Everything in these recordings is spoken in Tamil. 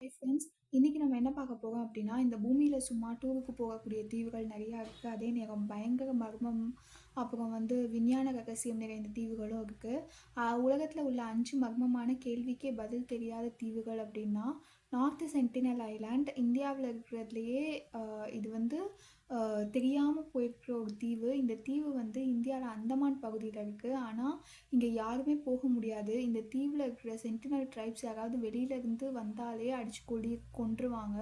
ஹை ஃப்ரெண்ட்ஸ் இன்றைக்கி நம்ம என்ன பார்க்க போகிறோம் அப்படின்னா இந்த பூமியில் சும்மா டூருக்கு போகக்கூடிய தீவுகள் நிறையா இருக்குது அதே நேரம் பயங்கர மர்மம் அப்புறம் வந்து விஞ்ஞான ரகசியம் நிறைந்த தீவுகளும் இருக்குது உலகத்தில் உள்ள அஞ்சு மர்மமான கேள்விக்கே பதில் தெரியாத தீவுகள் அப்படின்னா நார்த்து சென்டினல் ஐலாண்ட் இந்தியாவில் இருக்கிறதுலையே இது வந்து தெரியாமல் போயிருக்கிற ஒரு தீவு. இந்த தீவு வந்து இந்தியாவில் அந்தமான் பகுதியில் இருக்குது ஆனால் இங்கே யாருமே போக முடியாது. இந்த தீவில் இருக்கிற சென்டினல் ட்ரைப்ஸ் யாராவது வெளியிலேருந்து வந்தாலே அடித்து கொடி கொன்றுவாங்க.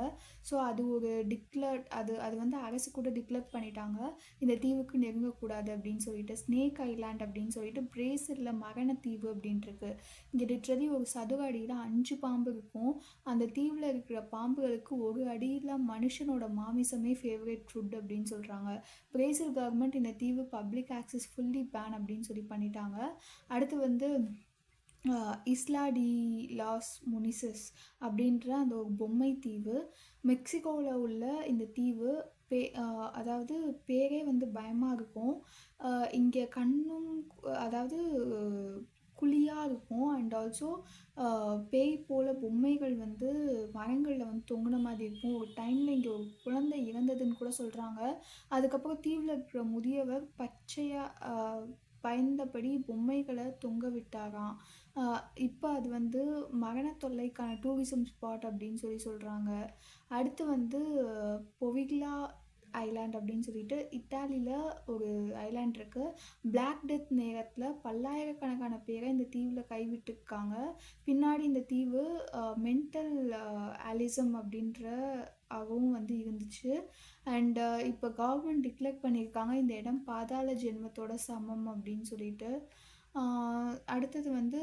ஸோ அது ஒரு டிக்ளர் அது அது வந்து அரசு கூட டிக்ளேர் பண்ணிட்டாங்க. இந்த தீவுக்கு நெருங்கக்கூடாது அப்படின்னு சொல்லிட்டு. ஸ்னேக் ஐலாண்ட் அப்படின்னு சொல்லிட்டு பிரேசரில் மரண தீவு அப்படின்ட்டுருக்கு இங்கே லிட்ரலி ஒரு சதுர அடியில் அஞ்சு பாம்பு இருக்கும். அந்த தீவில் இருக்கிற பாம்புகளுக்கு ஒரு அடியில் மனுஷனோட மாமிசமே ஃபேவரேட் ஃபுட் அப்படின்னு சொல்கிறாங்க பிரேசில் கவர்மெண்ட் இந்த தீவு பப்ளிக் ஆக்சஸ் ஃபுல்லி பேன் அப்படின்னு சொல்லி பண்ணிட்டாங்க. அடுத்து வந்து இஸ்லா டி லாஸ் முனிசஸ் அப்படின்ற அந்த ஒரு பொம்மை தீவு. மெக்சிகோவில் உள்ள இந்த தீவு பே அதாவது பேரே வந்து பயமாக இருக்கும். இங்கே கண்ணும் அதாவது ஆல்சோ பேய் போல் பொம்மைகள் வந்து மரங்களில் வந்து தொங்கின மாதிரி இருக்கும். ஒரு டைமில் இங்கே ஒரு குழந்தை இறந்ததுன்னு கூட சொல்கிறாங்க அதுக்கப்புறம் தீவில் இருக்கிற முதியவர் பச்சையாக பயந்தபடி பொம்மைகளை தொங்க விட்டாராம். இப்போ அது வந்து மரண தொல்லைக்கான டூரிசம் ஸ்பாட் அப்படின்னு சொல்லி சொல்கிறாங்க அடுத்து வந்து பொவிக்லா ஐலாண்ட் அப்படின்னு சொல்லிட்டு இட்டாலியில் ஒரு ஐலாண்ட் இருக்குது பிளாக் டெத் நேரத்தில் பல்லாயிரக்கணக்கான பேரை இந்த தீவில் கைவிட்டுருக்காங்க. பின்னாடி இந்த தீவு மென்டல் ஆலிசம் அப்படின்ற ஆகவும் வந்து இருந்துச்சு. அண்ட் இப்போ கவர்மெண்ட் டிக்ளேர் பண்ணியிருக்காங்க. இந்த இடம் பாதாள ஜென்மத்தோட சமம் அப்படின்னு சொல்லிட்டு. அடுத்தது வந்து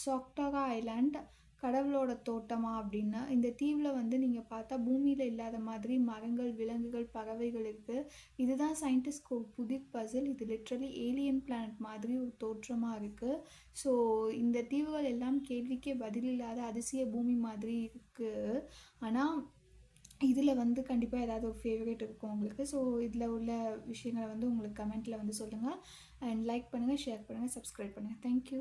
சாக்டாகா ஐலாண்ட் கடவுளோட தோட்டமா அப்படின்னா இந்த தீவில் வந்து நீங்கள் பார்த்தா பூமியில் இல்லாத மாதிரி மரங்கள் விலங்குகள் பறவைகள் இருக்குது இதுதான் சயின்டிஸ்ட்க்கு ஒரு பசில் இது லிட்ரலி ஏலியன் பிளானட் மாதிரி ஒரு தோற்றமாக இருக்குது ஸோ இந்த தீவுகள் எல்லாம் கேள்விக்கே பதில் இல்லாத அதிசய பூமி மாதிரி இருக்குது ஆனால் இதில் வந்து கண்டிப்பாக ஏதாவது ஒரு ஃபேவரேட் இருக்கும் உங்களுக்கு. ஸோ இதில் உள்ள விஷயங்களை வந்து உங்களுக்கு கமெண்ட்டில் வந்து சொல்லுங்கள் அண்ட் லைக் பண்ணுங்கள் ஷேர் பண்ணுங்கள் சப்ஸ்கிரைப் பண்ணுங்கள் தேங்க்யூ